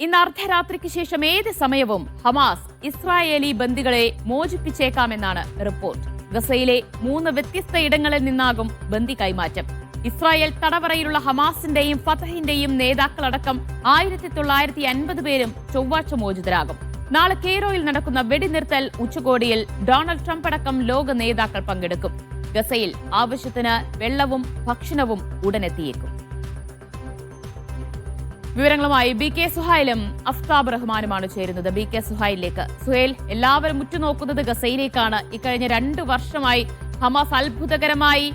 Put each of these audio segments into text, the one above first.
ഇന്ന് അർദ്ധരാത്രിക്ക് ശേഷം ഏത് സമയവും ഹമാസ് ഇസ്രായേലി ബന്ദികളെ മോചിപ്പിച്ചേക്കാമെന്നാണ് റിപ്പോർട്ട്. ഗസയിലെ മൂന്ന് വ്യത്യസ്ത ഇടങ്ങളിൽ നിന്നാകും ബന്ദി കൈമാറ്റം. ഇസ്രായേൽ തടവറയിലുള്ള ഹമാസിന്റെയും ഫതഹിന്റെയും നേതാക്കളടക്കം ആയിരത്തി തൊള്ളായിരത്തി അൻപത് പേരും ചൊവ്വാഴ്ച മോചിതരാകും. നാളെ കെയ്റോയിൽ നടക്കുന്ന വെടിനിർത്തൽ ഉച്ചകോടിയിൽ ഡൊണാൾഡ് ട്രംപ് അടക്കം ലോക നേതാക്കൾ പങ്കെടുക്കും. ഗസയിൽ ആവശ്യത്തിന് വെള്ളവും ഭക്ഷണവും ഉടനെത്തിയേക്കും. വിവരങ്ങളുമായി ബി കെ സുഹൈലും അഫ്താബ് റഹ്മാനുമാണ് ചേരുന്നത്. B K സുഹൈലിലേക്ക്. സുഹൈൽ എല്ലാവരും ഉറ്റുനോക്കുന്നത് ഗസയിലേക്കാണ്. ഇക്കഴിഞ്ഞ രണ്ടു വർഷമായി ഹമാസ് അത്ഭുതകരമായി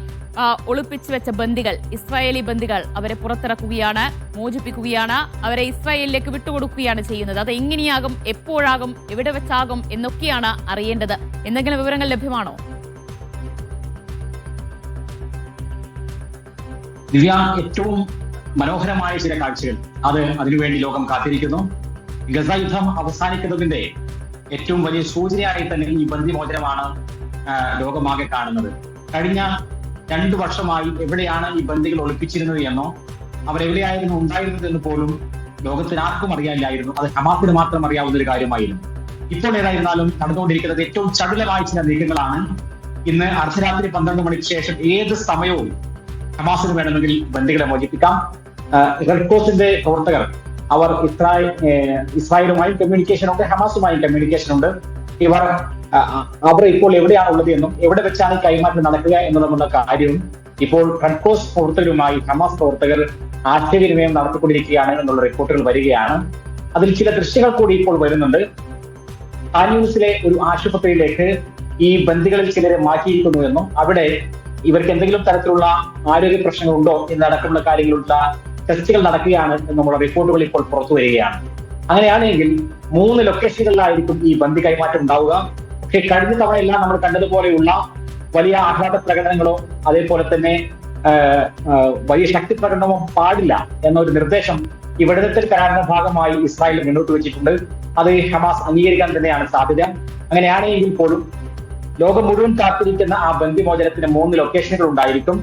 ഒളിപ്പിച്ചു വെച്ച ബന്ദികൾ ഇസ്രായേലി ബന്ദികൾ അവരെ പുറത്തിറക്കുകയാണ് മോചിപ്പിക്കുകയാണ് അവരെ ഇസ്രായേലിലേക്ക് വിട്ടുകൊടുക്കുകയാണ് ചെയ്യുന്നത്. അത് എങ്ങനെയാകും എപ്പോഴാകും എവിടെ വെച്ചാകും എന്നൊക്കെയാണ് അറിയേണ്ടത്. എന്തെങ്കിലും വിവരങ്ങൾ ലഭ്യമാണോ? ദിവ്യ ഏറ്റവും മനോഹരമായ ചില കാഴ്ചകൾ അത് അതിനുവേണ്ടി ലോകം കാത്തിരിക്കുന്നു. ഗസ യുദ്ധം അവസാനിക്കുന്നതിന്റെ ഏറ്റവും വലിയ സൂചനയായി തന്നെ ഈ ബന്ദിമോചനമാണ് ലോകമാകെ കാണുന്നത്. കഴിഞ്ഞ രണ്ടു വർഷമായി എവിടെയാണ് ഈ ബന്ദികൾ ഒളിപ്പിച്ചിരുന്നത് എന്നോ അവരെവിടെയായിരുന്നു ഉണ്ടായിരുന്നത് എന്ന് പോലും ലോകത്തിന് ആർക്കും അറിയാനില്ലായിരുന്നു. അത് ഹമാസിന് മാത്രം അറിയാവുന്ന ഒരു കാര്യമായിരുന്നു. ഇപ്പോൾ ഏതായിരുന്നാലും നടന്നുകൊണ്ടിരിക്കുന്നത് ഏറ്റവും ചടുലമായ ചില നീക്കങ്ങളാണ്. ഇന്ന് അർദ്ധരാത്രി പന്ത്രണ്ട് മണിക്ക് ശേഷം ഏത് സമയവും ഹമാസിന് വേണമെങ്കിൽ ബന്ദികളെ മോചിപ്പിക്കാം. റെഡ് ക്രോസിന്റെ പ്രവർത്തകർ അവർ ഇസ്രായേൽ ഇസ്രായേലുമായും കമ്മ്യൂണിക്കേഷൻ ഉണ്ട് ഹമാസുമായും കമ്മ്യൂണിക്കേഷൻ ഉണ്ട്. ഇവർ അവർ ഇപ്പോൾ എവിടെയാണ് ഉള്ളത് എന്നും എവിടെ വെച്ചാണ് കൈമാറ്റം നടക്കുക എന്നുള്ള കാര്യവും ഇപ്പോൾ റെഡ് ക്രോസ് പ്രവർത്തകരുമായി ഹമാസ് പ്രവർത്തകർ ആശയവിനിമയം നടത്തിക്കൊണ്ടിരിക്കുകയാണ് എന്നുള്ള റിപ്പോർട്ടുകൾ വരികയാണ്. അതിൽ ചില ദൃശ്യങ്ങൾ കൂടി ഇപ്പോൾ വരുന്നുണ്ട്. ന്യൂസിലെ ഒരു ആശുപത്രിയിലേക്ക് ഈ ബന്ദികളിൽ ചിലരെ മാറ്റിയിരിക്കുന്നു എന്നും അവിടെ ഇവർക്ക് എന്തെങ്കിലും തരത്തിലുള്ള ആരോഗ്യ പ്രശ്നങ്ങളുണ്ടോ എന്നടക്കമുള്ള കാര്യങ്ങളുള്ള ടെസ്റ്റുകൾ നടക്കുകയാണ് എന്നുള്ള റിപ്പോർട്ടുകൾ ഇപ്പോൾ പുറത്തു വരികയാണ്. അങ്ങനെയാണെങ്കിൽ മൂന്ന് ലൊക്കേഷനുകളിലായിരിക്കും ഈ ബന്ദി കൈമാറ്റം ഉണ്ടാവുക. പക്ഷെ കഴിഞ്ഞ തവണയെല്ലാം നമ്മൾ കണ്ടതുപോലെയുള്ള വലിയ ആഹ്ലാദ പ്രകടനങ്ങളോ അതേപോലെ തന്നെ വലിയ ശക്തി പ്രകടനമോ പാടില്ല എന്നൊരു നിർദ്ദേശം ഈ വെടിനിർത്തൽ കരാറിന്റെ ഭാഗമായി ഇസ്രായേൽ മുന്നോട്ട് വെച്ചിട്ടുണ്ട്. അത് ഹമാസ് അംഗീകരിക്കാൻ തന്നെയാണ് സാധ്യത. അങ്ങനെയാണെങ്കിൽ പോലും ലോകം മുഴുവൻ കാത്തിരിക്കുന്ന ആ ബന്ദിമോചനത്തിന് മൂന്ന് ലൊക്കേഷനുകൾ ഉണ്ടായിരിക്കും.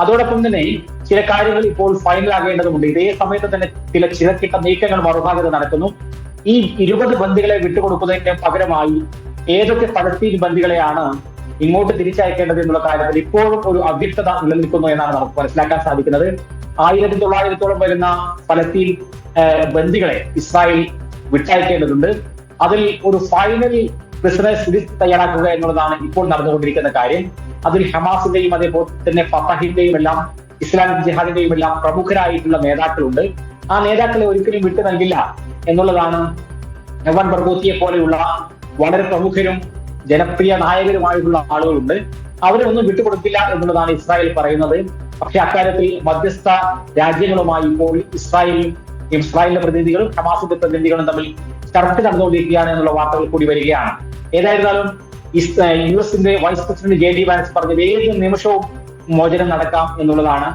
അതോടൊപ്പം തന്നെ ചില കാര്യങ്ങൾ ഇപ്പോൾ ഫൈനൽ ആകേണ്ടതുണ്ട്. ഇതേ സമയത്ത് തന്നെ ചില ചിലക്കിട്ട നീക്കങ്ങൾ മറുഭാഗത്ത് നടക്കുന്നു. ഈ ഇരുപത് ബന്ദികളെ വിട്ടുകൊടുക്കുന്നതിന് പകരമായി ഏതൊക്കെ പലസ്തീൻ ബന്ദികളെയാണ് ഇങ്ങോട്ട് തിരിച്ചയക്കേണ്ടത് എന്നുള്ള കാര്യത്തിൽ ഇപ്പോഴും ഒരു അവ്യക്തത നിലനിൽക്കുന്നു എന്നാണ് നമുക്ക് മനസ്സിലാക്കാൻ സാധിക്കുന്നത്. ആയിരത്തി തൊള്ളായിരത്തോളം വരുന്ന പലസ്തീൻ ബന്ദികളെ ഇസ്രായേൽ വിട്ടയക്കേണ്ടതുണ്ട്. അതിൽ ഒരു ഫൈനൽ ബിസിനസ് തയ്യാറാക്കുക എന്നുള്ളതാണ് ഇപ്പോൾ നടന്നുകൊണ്ടിരിക്കുന്ന കാര്യം. അതിൽ ഹമാസിന്റെയും അതേപോലെ തന്നെ ഫത്തഹിന്റെയും എല്ലാം ഇസ്ലാമിക് ജിഹാദിന്റെയും എല്ലാം പ്രമുഖരായിട്ടുള്ള നേതാക്കളുണ്ട്. ആ നേതാക്കളെ ഒരിക്കലും വിട്ടു നൽകില്ല എന്നുള്ളതാണ് നവൻ ബർഗോത്തിയെ പോലെയുള്ള വളരെ പ്രമുഖരും ജനപ്രിയ നായകരുമായിട്ടുള്ള ആളുകളുണ്ട്. അവരെ ഒന്നും വിട്ടുകൊടുക്കില്ല എന്നുള്ളതാണ് ഇസ്രായേൽ പറയുന്നത്. പക്ഷെ അക്കാര്യത്തിൽ മധ്യസ്ഥ രാജ്യങ്ങളുമായി ഇപ്പോൾ ഇസ്രായേലും ഇസ്രായേലിന്റെ പ്രതിനിധികളും ഹമാസിന്റെ പ്രതിനിധികളും തമ്മിൽ ചർച്ച നടന്നുകൊണ്ടിരിക്കുകയാണ് എന്നുള്ള വാർത്തകൾ കൂടി വരികയാണ്. ഏതായിരുന്നാലും യു എസിന്റെ vice president J D Vance പറഞ്ഞത് ഏത് നിമിഷവും മോചനം നടക്കാം എന്നുള്ളതാണ്.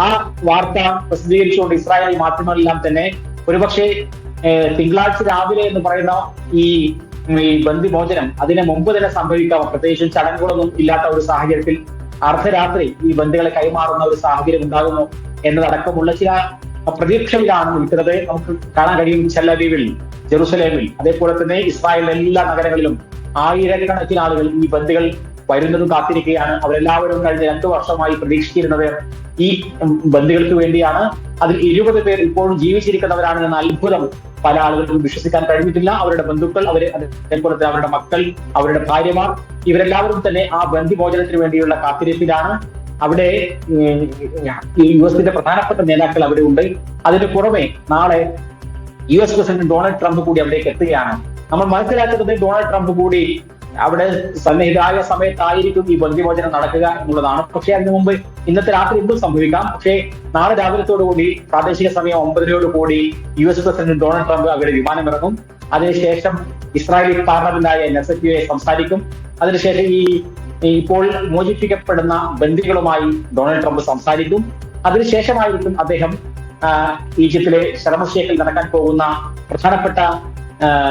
ആ വാർത്ത പ്രസിദ്ധീകരിച്ചുകൊണ്ട് ഇസ്രായേൽ മാധ്യമങ്ങളെല്ലാം തന്നെ ഒരുപക്ഷെ തിങ്കളാഴ്ച രാവിലെ എന്ന് പറയുന്ന ഈ ഈ ബന്ദി മോചനം അതിനു മുമ്പ് തന്നെ സംഭവിക്കാം. പ്രത്യേകിച്ചും ചടങ്ങുകളൊന്നും ഇല്ലാത്ത ഒരു സാഹചര്യത്തിൽ അർദ്ധരാത്രി ഈ ബന്ധുക്കളെ കൈമാറുന്ന ഒരു സാഹചര്യം ഉണ്ടാകുന്നു എന്നതടക്കമുള്ള ചില പ്രതീക്ഷയിലാണ് നിൽക്കുന്നത്. നമുക്ക് കാണാൻ കഴിയും ചെല്ലവീവിൽ ജെറുസലേമിൽ അതേപോലെ തന്നെ ഇസ്രായേലിലെ എല്ലാ നഗരങ്ങളിലും ആയിരക്കണക്കിന് ആളുകൾ ഈ ബന്ദികൾ വരുന്നതും കാത്തിരിക്കുകയാണ്. അവരെല്ലാവരും കഴിഞ്ഞ രണ്ടു വർഷമായി പ്രതീക്ഷിച്ചിരുന്നത് ഈ ബന്ദികൾക്ക് വേണ്ടിയാണ്. അതിൽ ഇരുപത് പേർ ഇപ്പോഴും ജീവിച്ചിരിക്കുന്നവരാണ് എന്ന അത്ഭുതം പല ആളുകൾക്കും വിശ്വസിക്കാൻ കഴിഞ്ഞിട്ടില്ല. അവരുടെ ബന്ധുക്കൾ അവരെ അതേപോലെ അവരുടെ മക്കൾ അവരുടെ ഭാര്യമാർ ഇവരെല്ലാവരും തന്നെ ആ ബന്ദിമോചനത്തിന് വേണ്ടിയുള്ള കാത്തിരിപ്പിലാണ്. അവിടെ യു എസിന്റെ പ്രധാനപ്പെട്ട നേതാക്കൾ അവിടെ ഉണ്ട്. അതിന് പുറമെ നാളെ U S president Donald Trump കൂടി അവിടേക്ക് എത്തുകയാണ്. നമ്മൾ മനസ്സിലാക്കുന്നത് ഡൊണാൾഡ് ട്രംപ് കൂടി അവിടെ സന്നിഹിതായ സമയത്തായിരിക്കും ഈ ബന്ധിമോചനം നടക്കുക എന്നുള്ളതാണ്. പക്ഷേ അതിനു മുമ്പ് ഇന്നത്തെ രാത്രി എന്തും സംഭവിക്കാം. പക്ഷേ നാളെ രാവിലത്തോടുകൂടി പ്രാദേശിക സമയം ഒമ്പതിനോട് കൂടി U S president Donald Trump അവിടെ വിമാനമിറങ്ങും. അതിനുശേഷം ഇസ്രായേലി പാർലമെന്റായ നെസറ്റിയെ സംസാരിക്കും. അതിനുശേഷം ഈ ഇപ്പോൾ മോചിപ്പിക്കപ്പെടുന്ന ബന്ദികളുമായി ഡൊണാൾഡ് ട്രംപ് സംസാരിക്കും. അതിനുശേഷമായിരിക്കും അദ്ദേഹം ഈജിപ്തിലെ ശരമശേഖിൽ നടക്കാൻ പോകുന്ന പ്രധാനപ്പെട്ട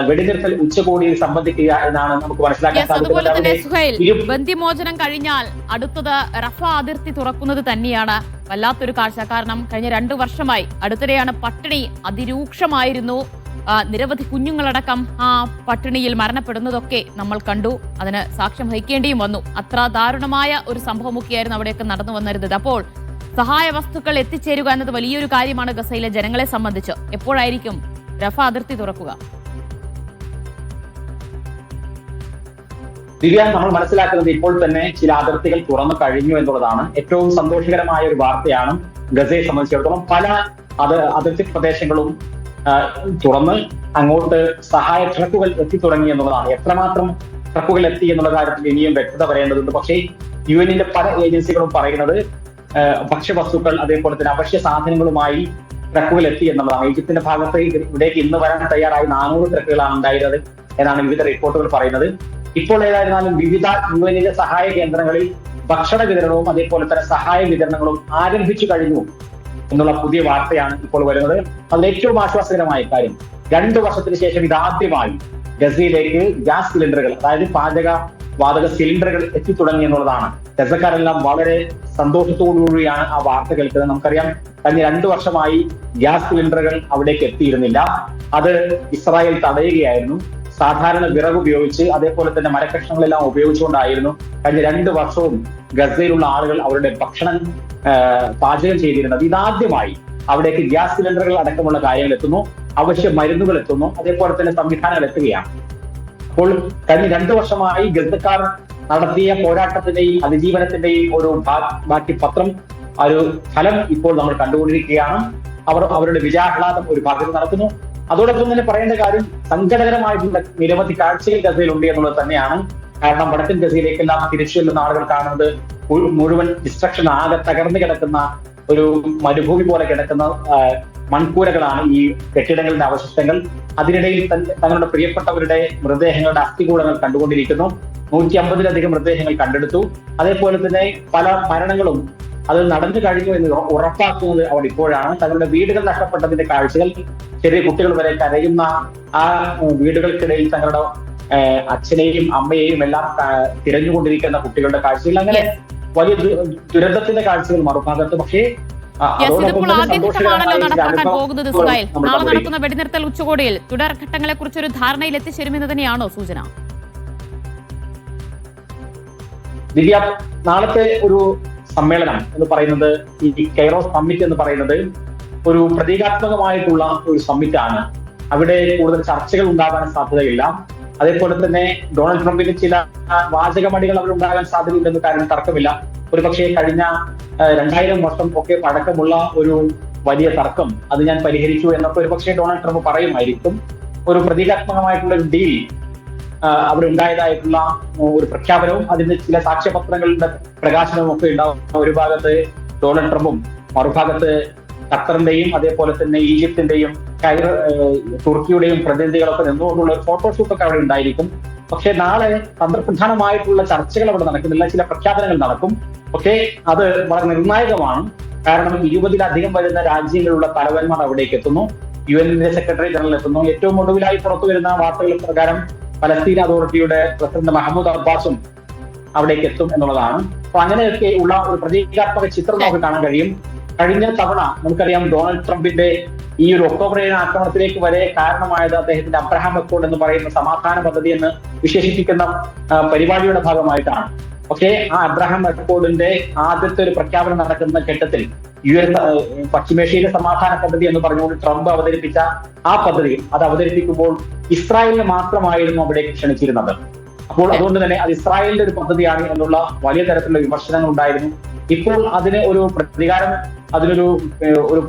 വെടിനിർത്തൽ ഉച്ചകോടിയിൽ സംബന്ധിക്കുക എന്നാണ് നമുക്ക് മനസ്സിലാക്കാൻ സാധിക്കുന്നത്. ഇരു- കഴിഞ്ഞാൽ അടുത്തത് റഫ അതിർത്തി തുറക്കുന്നത് തന്നെയാണ്. വല്ലാത്തൊരു കാഴ്ച. കാരണം കഴിഞ്ഞ രണ്ടു വർഷമായി അടുത്തിടെയാണ് പട്ടിണി അതിരൂക്ഷമായിരുന്നു. നിരവധി കുഞ്ഞുങ്ങളടക്കം ആ പട്ടിണിയിൽ മരണപ്പെടുന്നതൊക്കെ നമ്മൾ കണ്ടു. അതിന് സാക്ഷ്യം വഹിക്കേണ്ടിയും വന്നു. അത്ര ദാരുണമായ ഒരു സംഭവമൊക്കെയായിരുന്നു അവിടെയൊക്കെ നടന്നു വന്നിരുന്നത്. അപ്പോൾ സഹായ വസ്തുക്കൾ എത്തിച്ചേരുക എന്നത് വലിയൊരു കാര്യമാണ് ഗസയിലെ ജനങ്ങളെ സംബന്ധിച്ച്. എപ്പോഴായിരിക്കും രഫ അതിർത്തി തുറക്കുക? ദിവ്യ നമ്മൾ മനസ്സിലാക്കുന്നത് ഇപ്പോൾ തന്നെ ചില അതിർത്തികൾ തുറന്നു കഴിഞ്ഞു എന്നുള്ളതാണ്. ഏറ്റവും സന്തോഷകരമായ ഒരു വാർത്തയാണ് ഗസയെ സംബന്ധിച്ചിടത്തോളം. പല അത് അതിർത്തി പ്രദേശങ്ങളും തുറന്ന് അങ്ങോട്ട് സഹായ ട്രക്കുകൾ എത്തി തുടങ്ങി എന്നുള്ളതാണ്. എത്രമാത്രം ട്രക്കുകൾ എത്തി എന്നുള്ള കാര്യത്തിൽ ഇനിയും വ്യക്തത വരേണ്ടതുണ്ട്. പക്ഷേ യു എന്നിന്റെ പല ഏജൻസികളും പറയുന്നത് ഭക്ഷ്യവസ്തുക്കൾ അതേപോലെ തന്നെ അവശ്യ സാധനങ്ങളുമായി ട്രക്കുകൾ എത്തി എന്നുള്ളതാണ്. ഈജിപ്തിന്റെ ഭാഗത്ത് ഇവിടേക്ക് ഇന്ന് വരാൻ തയ്യാറായി നാനൂറ് ട്രക്കുകളാണ് ഉണ്ടായിരുന്നത് എന്നാണ് വിവിധ റിപ്പോർട്ടുകൾ പറയുന്നത്. ഇപ്പോൾ ഏതായിരുന്നാലും വിവിധ യു എന്നിന്റെ സഹായ കേന്ദ്രങ്ങളിൽ ഭക്ഷണ വിതരണവും അതേപോലെ തന്നെ സഹായ വിതരണങ്ങളും ആരംഭിച്ചു കഴിഞ്ഞു എന്നുള്ള പുതിയ വാർത്തയാണ് ഇപ്പോൾ വരുന്നത്. അതിൽ ഏറ്റവും ആശ്വാസകരമായ കാര്യം രണ്ടു വർഷത്തിന് ശേഷം ഇതാദ്യമായി ഗസയിലേക്ക് ഗ്യാസ് സിലിണ്ടറുകൾ അതായത് പാചക വാതക സിലിണ്ടറുകൾ എത്തിത്തുടങ്ങി എന്നുള്ളതാണ്. ഗസക്കാരെല്ലാം വളരെ സന്തോഷത്തോടുകൂടിയാണ് ആ വാർത്ത കേൾക്കുന്നത്. നമുക്കറിയാം കഴിഞ്ഞ രണ്ടു വർഷമായി ഗ്യാസ് സിലിണ്ടറുകൾ അവിടേക്ക് എത്തിയിരുന്നില്ല. അത് ഇസ്രായേൽ തടയുകയായിരുന്നു. സാധാരണ വിറക് ഉപയോഗിച്ച് അതേപോലെ തന്നെ മരക്കഷ്ണങ്ങളെല്ലാം ഉപയോഗിച്ചുകൊണ്ടായിരുന്നു കഴിഞ്ഞ രണ്ട് വർഷവും ഗസയിലുള്ള ആളുകൾ അവരുടെ ഭക്ഷണം പാചകം ചെയ്തിരുന്നത്. ഇതാദ്യമായി അവിടേക്ക് ഗ്യാസ് സിലിണ്ടറുകൾ അടക്കമുള്ള കാര്യങ്ങൾ എത്തുന്നു. അവശ്യ മരുന്നുകൾ എത്തുന്നു. അതേപോലെ തന്നെ സംവിധാനങ്ങൾ എത്തുകയാണ്. അപ്പോൾ കഴിഞ്ഞ രണ്ടു വർഷമായി ഗസക്കാർ നടത്തിയ പോരാട്ടത്തിന്റെയും അതിജീവനത്തിന്റെയും ഒരു ബാക്കി പത്രം ഒരു ഫലം ഇപ്പോൾ നമ്മൾ കണ്ടുകൊണ്ടിരിക്കുകയാണ്. അവർ അവരുടെ വിജയാഹ്ലാദം ഒരു ഭാഗത്ത് നടത്തുന്നു അതോടൊപ്പം തന്നെ പറയേണ്ട കാര്യം സങ്കടകരമായിട്ടുള്ള നിരവധി കാഴ്ചകൾ ഗസയിലുണ്ട് എന്നുള്ളത് തന്നെയാണ്. കാരണം വടക്കൻ ഗസയിലേക്കെല്ലാം തിരിച്ചു ചെല്ലുന്ന ആളുകൾ കാണുന്നത് മുഴുവൻ ഡിസ്ട്രക്ഷൻ ആകെ തകർന്നു കിടക്കുന്ന ഒരു മരുഭൂമി പോലെ കിടക്കുന്ന മൺകൂരകളാണ് ഈ കെട്ടിടങ്ങളുടെ അവശിഷ്ടങ്ങൾ. അതിനിടയിൽ തങ്ങളുടെ പ്രിയപ്പെട്ടവരുടെ മൃതദേഹങ്ങളുടെ അസ്ഥികൂടങ്ങൾ കണ്ടുകൊണ്ടിരിക്കുന്നു. നൂറ്റി അമ്പതിലധികം മൃതദേഹങ്ങൾ കണ്ടെടുത്തു. അതേപോലെ തന്നെ പല മരണങ്ങളും അത് നടന്നു കഴിഞ്ഞു എന്ന് ഉറ- ഉറപ്പാക്കുന്നത് അവർ ഇപ്പോഴാണ്. തങ്ങളുടെ വീടുകൾ നഷ്ടപ്പെട്ടതിന്റെ കാഴ്ചകൾ ചെറിയ കുട്ടികൾ വരെ കരയുന്ന ആ വീടുകൾക്കിടയിൽ തങ്ങളുടെ അച്ഛനെയും അമ്മയെയും എല്ലാം തിരഞ്ഞുകൊണ്ടിരിക്കുന്ന കുട്ടികളുടെ കാഴ്ചകൾ. അങ്ങനെ വലിയ ദുരന്തത്തിന്റെ കാഴ്ചകൾ മറുഭാഗത്ത് പക്ഷേ ആദ്യഘട്ടമാണല്ലോ നടപ്പാക്കാൻ പോകുന്നത് ഇസ്രായേൽ. നാളെ നടക്കുന്ന വെടിനിർത്തൽ ഉച്ചകോടിയിൽ തുടർഘട്ടങ്ങളെ കുറിച്ച് ഒരു ധാരണയിൽ എത്തിച്ചേരുമെന്ന് തന്നെയാണോ സൂചന? ദിവ്യ നാളത്തെ ഒരു സമ്മേളനം എന്ന് പറയുന്നത് ഈ കെയറോ സമ്മിറ്റ് എന്ന് പറയുന്നത് ഒരു പ്രതീകാത്മകമായിട്ടുള്ള ഒരു സമ്മിറ്റ് ആണ്. അവിടെ കൂടുതൽ ചർച്ചകൾ ഉണ്ടാകാൻ സാധ്യതയില്ല. അതേപോലെ തന്നെ ഡൊണാൾഡ് ട്രംപിന് ചില വാചകമടികൾ അവിടെ ഉണ്ടാകാൻ സാധ്യതയില്ലെന്ന് കാര്യം തർക്കമില്ല. ഒരുപക്ഷെ കഴിഞ്ഞ രണ്ടായിരം വർഷം ഒക്കെ പഴക്കമുള്ള ഒരു വലിയ തർക്കം അത് ഞാൻ പരിഹരിച്ചു എന്നൊക്കെ ഒരുപക്ഷെ ഡൊണാൾഡ് ട്രംപ് പറയുമായിരിക്കും. ഒരു പ്രതീകാത്മകമായിട്ടുള്ള ഒരു ഡീൽ അവിടെ ഉണ്ടായതായിട്ടുള്ള ഒരു പ്രഖ്യാപനവും അതിന് ചില സാക്ഷ്യപത്രങ്ങളുടെ പ്രകാശനവും ഒക്കെ ഉണ്ടാവും. ഒരു ഭാഗത്ത് ഡൊണാൾഡ് ട്രംപും മറുഭാഗത്ത് ഖത്തറിന്റെയും അതേപോലെ തന്നെ ഈജിപ്തിന്റെയും കൈറ തുർക്കിയുടെയും പ്രതിനിധികളൊക്കെ നിന്നുകൊണ്ടുള്ള ഒരു ഫോട്ടോഷൂട്ടൊക്കെ അവിടെ ഉണ്ടായിരിക്കും. പക്ഷെ നാളെ തന്ത്രപ്രധാനമായിട്ടുള്ള ചർച്ചകൾ അവിടെ നടക്കുന്നില്ല ചില പ്രഖ്യാപനങ്ങൾ നടക്കും. പക്ഷേ അത് വളരെ നിർണായകമാണ്. കാരണം ഇരുപതിലധികം വരുന്ന രാജ്യങ്ങളിലുള്ള തലവന്മാർ അവിടേക്ക് എത്തുന്നു. യു എന്നിന്റെ സെക്രട്ടറി ജനറൽ എത്തുന്നു. ഏറ്റവും ഒടുവിലായി പുറത്തു വരുന്ന വാർത്തകൾ പ്രകാരം പലസ്തീൻ അതോറിറ്റിയുടെ പ്രസിഡന്റ് മഹമ്മൂദ് അബ്ബാസും അവിടേക്ക് എത്തും എന്നുള്ളതാണ്. അപ്പൊ അങ്ങനെയൊക്കെ ഉള്ള ഒരു പ്രതീകാത്മക ചിത്രം നമുക്ക് കാണാൻ കഴിയും. കഴിഞ്ഞ തവണ നമുക്കറിയാം ഡൊണാൾഡ് ട്രംപിന്റെ ഈ ഒരു ഒക്ടോബർ ഏഴ് ആക്രമണത്തിലേക്ക് വരെ കാരണമായത് അദ്ദേഹത്തിന്റെ അബ്രഹാം അക്കോർഡ് എന്ന് പറയുന്ന സമാധാന പദ്ധതി എന്ന് വിശേഷിപ്പിക്കുന്ന പരിപാടിയുടെ ഭാഗമായിട്ടാണ്. പക്ഷേ ആ അബ്രഹാം അക്കോർഡിന്റെ ആദ്യത്തെ ഒരു പ്രഖ്യാപനം നടക്കുന്ന ഘട്ടത്തിൽ യു എസ് പശ്ചിമേഷ്യയിലെ സമാധാന പദ്ധതി എന്ന് പറഞ്ഞുകൊണ്ട് ട്രംപ് അവതരിപ്പിച്ച ആ പദ്ധതി അത് അവതരിപ്പിക്കുമ്പോൾ ഇസ്രായേലിന് മാത്രമായിരുന്നു അവിടേക്ക് ക്ഷണിച്ചിരുന്നത്. അപ്പോൾ അതുകൊണ്ട് തന്നെ അത് ഇസ്രായേലിന്റെ ഒരു പദ്ധതിയാണ് എന്നുള്ള വലിയ തരത്തിലുള്ള വിമർശനങ്ങൾ ഉണ്ടായിരുന്നു. ഇപ്പോൾ അതിന് ഒരു പ്രതികാരം അതിനൊരു ഒരു